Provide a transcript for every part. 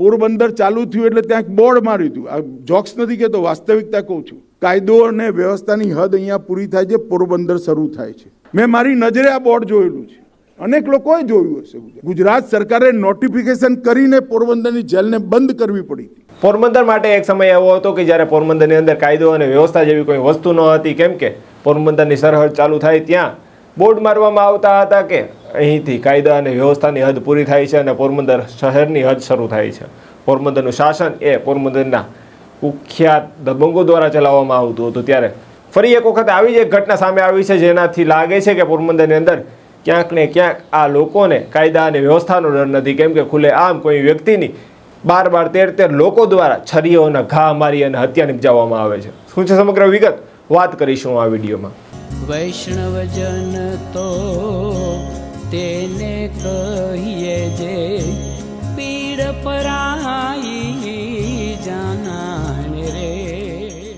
પોરબંદર ચાલુ થયું એટલે ત્યાં બોર્ડ માર્યું હતું. આ જોક્સ નથી કહેતો, વાસ્તવિકતા કહું છું. કાયદો અને વ્યવસ્થાની હદ અહીંયા પૂરી થાય છે, પોરબંદર શરૂ થાય છે. મેં મારી નજરે આ બોર્ડ જોયેલું છે. અનેક લોકોએ જોયું હશે ગુજરાત. સરકારે નોટિફિકેશન કરીને પોરબંદરની જેલને બંધ કરવી પડી પોરબંદર માટે એક સમય એવો હતો કે જ્યારે પોરબંદરની અંદર કાયદો અને વ્યવસ્થા જેવી કોઈ વસ્તુ ન હતી, કેમ કે પોરબંદરની સરહદ ચાલુ થાય ત્યાં બોર્ડ મારવામાં આવતા હતા કે અહીંથી કાયદા અને વ્યવસ્થાની હદ પૂરી થાય છે અને પોરબંદર શહેરની હદ શરૂ થાય છે. પોરબંદરનું શાસન એ પોરબંદરના કુખ્યાત દબંગો દ્વારા ચલાવવામાં આવતું હતું. ત્યારે ફરી એક વખત આવી જ એક ઘટના સામે આવી છે, જેનાથી લાગે છે કે પોરબંદરની અંદર ક્યાંક ને ક્યાંક આ લોકોને કાયદા અને વ્યવસ્થાનો ડર નથી. કેમ કે ખુલ્લે આમ કોઈ વ્યક્તિની બાર બાર તેર તેર લોકો દ્વારા છરીઓના ઘા મારી અને હત્યા નિપજાવવામાં આવે છે. શું છે સમગ્ર વિગત? વાત કરીશું આ વિડીયોમાં. વૈષ્ણવજન તો તેને કહીએ જે પીડ પરાઈ જાણે રે.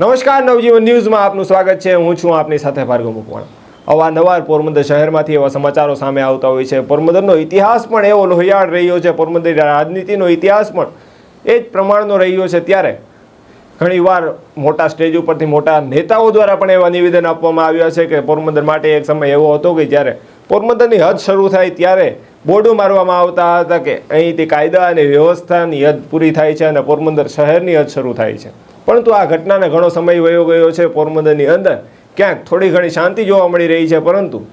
નમસ્કાર, નવજીવન ન્યૂઝમાં આપનું સ્વાગત છે. હું છું આપની સાથે ભાર્ગવ મુકવાણા. અવારનવાર પોરબંદર શહેરમાંથી એવા સમાચારો સામે આવતા હોય છે. પોરબંદરનો ઇતિહાસ પણ એવો લોહિયાળ રહ્યો છે. પોરબંદર રાજનીતિનો ઇતિહાસ પણ એ જ પ્રમાણનો રહ્યો છે ત્યારે. ઘણીવાર મોટા સ્ટેજ ઉપરથી મોટા નેતાઓ દ્વારા પણ એવા નિવેદન આપવામાં આવ્યા છે કે પોરબંદર માટે એક સમય એવો હતો કે જ્યારે પોરબંદરની હદ શરૂ થાય ત્યારે બોર્ડો મારવામાં આવતા હતા કે અહીંથી કાયદા અને વ્યવસ્થાની હદ પૂરી થાય છે અને પોરબંદર શહેરની હદ શરૂ થાય છે. પરંતુ આ ઘટનાને ઘણો સમય વયો ગયો છે. પોરબંદરની અંદર ક્યાંક થોડી ઘણી શાંતિ જોવા મળી રહી છે, પરંતુ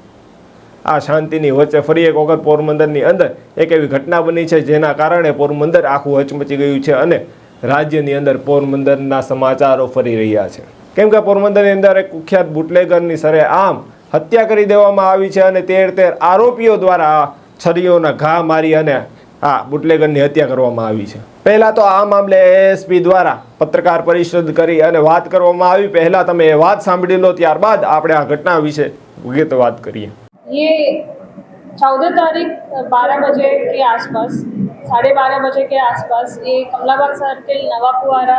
આ શાંતિની વચ્ચે ફરી એક વખત પોરબંદરની અંદર એક એવી ઘટના બની છે, જેના કારણે પોરબંદર આખું હચમચી ગયું છે અને રાજ્યની અંદર પોરબંદરના સમાચારો ફરી રહ્યા છે. કેમ કે પોરબંદરની અંદર એક કુખ્યાત બુટલેગરની સરે આમ હત્યા કરી દેવામાં આવી છે અને તેર તેર આરોપીઓ દ્વારા આ છરીઓના ઘા મારી અને આ બુટલેગરની હત્યા કરવામાં આવી છે પહેલા તો આ મામલે એએસપી દ્વારા પત્રકાર પરિષદ કરી અને વાત કરવામાં આવી પહેલા તમે એ વાત સાંભળી લો ત્યારબાદ આપણે આ ઘટના વિશે વિગત વાત કરીએ ये चौदह तारीख बारह बजे के आसपास साढ़े बारह बजे के आसपास ये कमलाबाग सर्किल नवापुआरा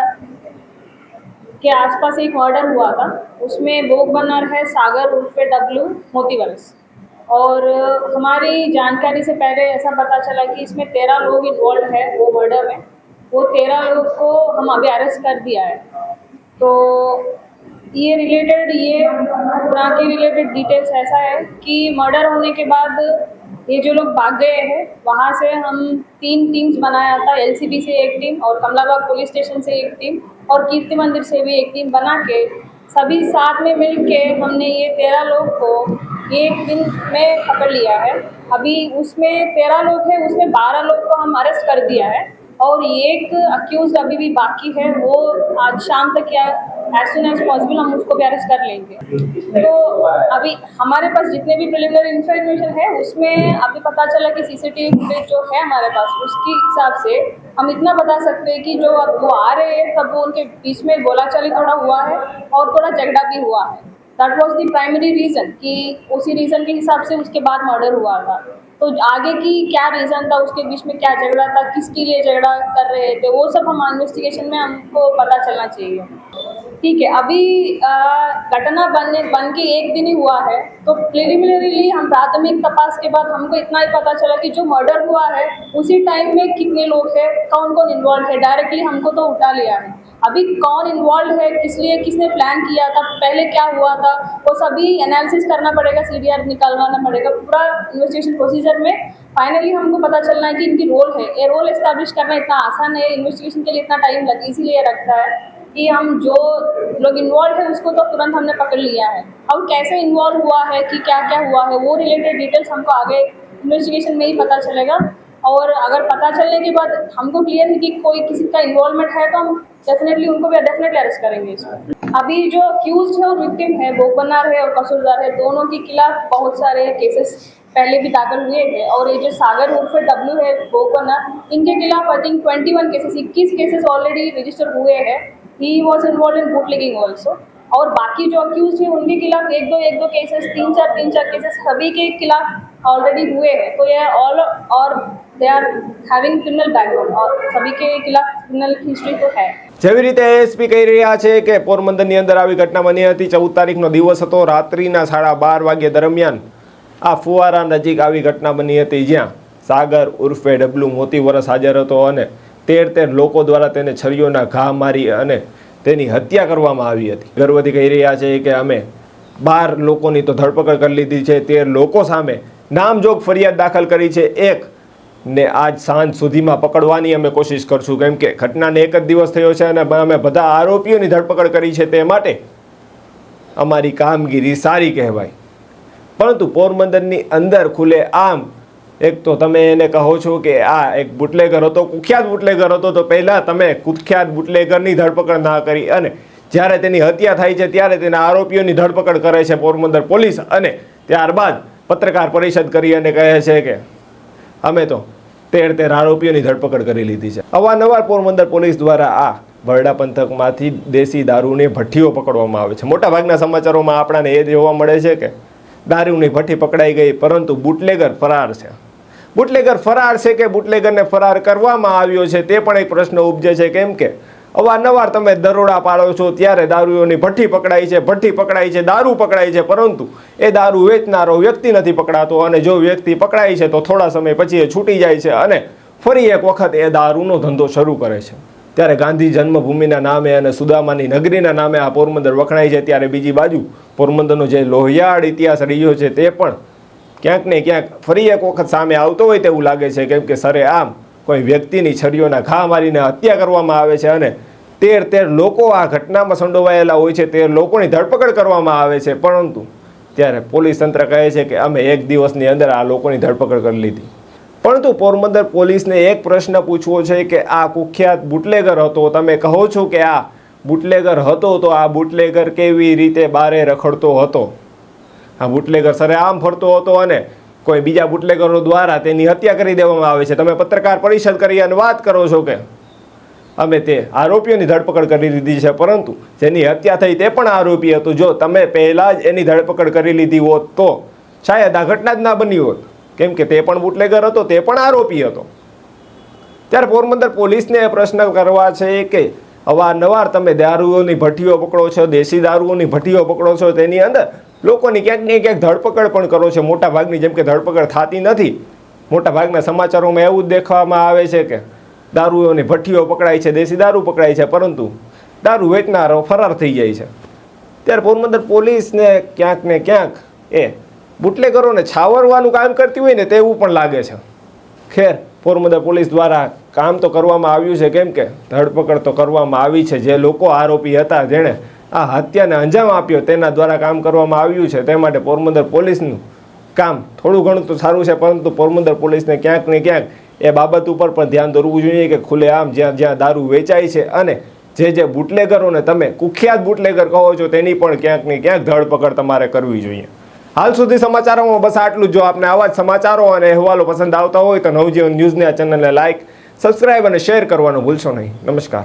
के आसपास एक मर्डर हुआ था। उसमें भोग बनर है, सागर, उर्फे, डब्लू मोतीवरस और हमारी जानकारी से पहले ऐसा पता चला कि इसमें तेरह लोग इन्वॉल्व है वो मर्डर में। वो तेरह लोग को हम अभी अरेस्ट कर दिया है। तो ये रिलेटेड ये पूरा के रिलेटेड डिटेल्स ऐसा है कि मर्डर होने के बाद ये जो लोग भाग गए हैं, वहाँ से हम तीन टीम्स बनाया था। एलसीबी से एक टीम और कमलाबाग पुलिस स्टेशन से एक टीम और कीर्ति मंदिर से भी एक टीम बना के सभी साथ में मिल के हमने ये तेरह लोग को एक दिन में पकड़ लिया है। अभी उसमें तेरह लोग हैं, उसमें बारह लोग को हम अरेस्ट कर दिया है और एक अक्यूज अभी भी बाकी है, वो आज शाम तक या एज सुन एज पॉसिबल हम उसको भी अरेस्ट कर लेंगे। तो अभी हमारे पास जितने भी प्रिलिमिनरी इंफॉर्मेशन है, उसमें अभी पता चला कि सीसीटीवी फुटेज जो है हमारे पास, उसके हिसाब से हम इतना बता सकते हैं कि जो अब वो आ रहे हैं, तब वो उनके बीच में बोलाचाली थोड़ा हुआ है और थोड़ा झगड़ा भी हुआ है। That was the primary reason कि उसी रीज़न के हिसाब से उसके बाद मर्डर हुआ था। तो आगे की क्या रीज़न था, उसके बीच में क्या झगड़ा था, किसके लिए झगड़ा कर रहे थे, वो सब हम इन्वेस्टिगेशन में हमको पता चलना चाहिए। ठीक है, अभी घटना बनने, बन के एक दिन ही हुआ है तो प्रिलिमिनरीली हम प्राथमिक तपास के बाद हमको इतना ही पता चला कि जो मर्डर हुआ है, उसी टाइम में कितने लोग हैं कौन कौन इन्वॉल्व है डायरेक्टली हमको तो उठा लिया है। अभी कौन इन्वॉल्व है, किस लिए, किसने प्लान किया था, पहले क्या हुआ था, वो सभी एनालिसिस करना पड़ेगा सी निकालवाना पड़ेगा, पूरा इन्वेस्टिगेशन प्रोसीजर में फाइनली हमको पता चलना है कि इनकी रोल है। ये रोल एस्टैब्लिश करना इतना आसान है इन्वेस्टिगेशन के लिए इतना टाइम लग, इसीलिए रखता है। कि हम जो लोग इन्वॉल्व है उसको तो तुरंत हमने पकड़ लिया है। अब कैसे इन्वॉल्व हुआ है कि क्या क्या हुआ है, वो रिलेटेड डिटेल्स हमको आगे इन्वेस्टिगेशन में ही पता चलेगा। और अगर पता चलने के बाद हमको क्लियर है कि कोई किसी का इन्वॉल्वमेंट है तो हम डेफिनेटली उनको भी डेफिनेटली अरेस्ट करेंगे इसमें अभी जो अक्यूज है और विक्टिम है, भोग बनार है और कसूरदार है, दोनों के खिलाफ बहुत सारे केसेस पहले भी दाखिल हुए थे और ये जो सागर उर्फ़ डब्ल्यू है, भोग बनार इनके खिलाफ I think twenty one cases इक्कीस केसेस ऑलरेडी रजिस्टर हुए हैं। he was involve in bootlegging also और बाकी जो अक्यूज है उनके खिलाफ एक दो एक दो केसेस तीन चार तीन चार केसेस सभी के खिलाफ ऑलरेडी हुए हैं तो ये ऑल और they are having criminal background और सभी के खिलाफ क्रिमिनल हिस्ट्री तो है જેવી રીતે એએસપી કહી રહ્યા છે કે પોરબંદરની અંદર આવી ઘટના બની હતી ચૌદ તારીખનો દિવસ હતો રાત્રિના સાડા બાર વાગ્યા દરમિયાન આ ફુવારા નજીક આવી ઘટના બની હતી જ્યાં સાગર ઉર્ફે ડબલું મોતી વરસ હાજર હતો અને તેર તેર લોકો દ્વારા તેને છરીઓના ઘા મારી અને તેની હત્યા કરવામાં આવી હતી. ગર્વથી કહી રહ્યા છે કે અમે બાર લોકોની તો ધરપકડ કરી લીધી છે. તેર લોકો સામે નામજોગ ફરિયાદ દાખલ કરી છે. એક ને આજ સાંજ સુધીમાં પકડવાની અમે કોશિશ કરશું. કેમ કે ઘટનાને એક જ દિવસ થયો છે અને અમે બધા આરોપીઓની ધરપકડ કરી છે તે માટે અમારી કામગીરી સારી કહેવાય. પરંતુ પોરબંદરની અંદર ખુલે આમ એક તો તમે એને કહો છો કે આ એક બુટલેગર હતો, કુખ્યાત બુટલેગર હતો, તો પહેલાં તમે કુખ્યાત બુટલેગરની ધરપકડ ના કરી. અને જ્યારે તેની હત્યા થાય છે, ત્યારે તેના આરોપીઓની ધરપકડ કરે છે પોરબંદર પોલીસ. અને ત્યારબાદ પત્રકાર પરિષદ કરી અને કહે છે કે અમે તો તેર તેર આરોપીઓની ધરપકડ કરી લીધી છે. અવારનવાર પોરબંદર પોલીસ દ્વારા આ બરડા પંથકમાંથી દેશી દારૂની ભઠ્ઠીઓ પકડવામાં આવે છે. મોટાભાગના સમાચારોમાં આપણાને એ જોવા મળે છે કે દારૂની ભઠ્ઠી પકડાઈ ગઈ, પરંતુ બુટલેગર ફરાર છે. બુટલેગર ફરાર છે કે બુટલેગરને ફરાર કરવામાં આવ્યો છે તે પણ એક પ્રશ્ન ઉપજે છે કેમ કે અવારનવાર તમે દરોડા પાડો છો ત્યારે દારૂઓની ભઠ્ઠી પકડાઈ છે, ભઠ્ઠી પકડાઈ છે, દારૂ પકડાય છે, પરંતુ એ દારૂ વેચનારો વ્યક્તિ નથી પકડાતો અને જો વ્યક્તિ પકડાય છે તો થોડા સમય પછી એ છૂટી જાય છે અને ફરી એક વખત એ દારૂનો ધંધો શરૂ કરે છે. ત્યારે ગાંધી જન્મભૂમિના નામે અને સુદામાની નગરીના નામે આ પોરબંદર વખણાય છે. ત્યારે બીજી બાજુ પોરબંદરનો જે લોહિયાળ ઇતિહાસ રહ્યો છે તે પણ ક્યાંક ને ક્યાંક ફરી એક વખત સામે આવતો હોય તેવું લાગે છે, કેમ કે સરે આમ કોઈ વ્યક્તિની છરીઓના ઘા મારીને હત્યા કરવામાં આવે છે અને તેર તેર લોકો આ ઘટનામાં સંડોવાયેલા હોય છે તેર લોકોની ધરપકડ કરવામાં આવે છે. પરંતુ ત્યારે પોલીસ તંત્ર કહે છે કે અમે એક દિવસની અંદર આ લોકોની ધરપકડ કરી લીધી. પરંતુ પોરબંદર પોલીસને એક પ્રશ્ન પૂછવો છે કે આ કુખ્યાત બુટલેગર હતો. તમે કહો છો કે આ બુટલેગર હતો, તો આ બુટલેગર કેવી રીતે બારે રખડતો હતો? આ બુટલેગર સરે આમ ફરતો હતો અને કોઈ બીજા બુટલેગરો દ્વારા તેની હત્યા કરી દેવામાં આવે છે. તમે પત્રકાર પરિષદ કરી અને વાત કરો છો કે અમે તે આરોપીઓની ધરપકડ કરી લીધી છે, પરંતુ જેની હત્યા થઈ તે પણ આરોપી હતું. જો તમે પહેલાં જ એની ધરપકડ કરી લીધી હોત તો શાયદ આ ઘટના જ ના બની હોત. કેમ કે તે પણ બુટલેગર હતો, તે પણ આરોપી હતો. ત્યારે પોરબંદર પોલીસને એ પ્રશ્ન કરવા છે કે અવારનવાર તમે દારૂઓની ભઠ્ઠીઓ પકડો છો, દેશી દારૂઓની ભઠ્ઠીઓ પકડો છો, તેની અંદર લોકોની ક્યાંક ને ક્યાંક ધરપકડ પણ કરો છો. મોટા ભાગની જેમ કે ધરપકડ થતી નથી. મોટા ભાગના સમાચારોમાં એવું જ દેખવામાં આવે છે કે દારૂઓની ભઠ્ઠીઓ પકડાય છે, દેશી દારૂ પકડાય છે, પરંતુ દારૂ વેચનારો ફરાર થઈ જાય છે. ત્યારે પોરબંદર પોલીસને ક્યાંક ને ક્યાંક એ બુટલેગરોને છાવરવાનું કામ કરતી હોય ને તેવું પણ લાગે છે. ખેર, પોરબંદર પોલીસ દ્વારા કામ તો કરવામાં આવ્યું છે. કેમ કે ધરપકડ તો કરવામાં આવી છે. જે લોકો આરોપી હતા, જેણે આ હત્યાને અંજામ આપ્યો, તેના દ્વારા કામ કરવામાં આવ્યું છે. તે માટે પોરબંદર પોલીસનું કામ થોડું ઘણું તો સારું છે, પરંતુ પોરબંદર પોલીસને ક્યાંક ને ક્યાંક એ બાબત ઉપર પણ ધ્યાન દોરવું જોઈએ કે ખુલ્લેઆમ જ્યાં જ્યાં દારૂ વેચાય છે અને જે જે બુટલેગરોને તમે કુખ્યાત બુટલેગર કહો છો, તેની પણ ક્યાંક ને ક્યાંક ધરપકડ તમારે કરવી જોઈએ. હાલ સુધી સમાચારોમાં બસ આટલું જો. આપને આવા જ સમાચારો અને અહેવાલો પસંદ આવતા હોય તો નવજીવન ન્યૂઝને આ ચેનલને લાઇક સબસ્ક્રાઇબ અને શેર કરવાનું ભૂલશો નહીં. નમસ્કાર.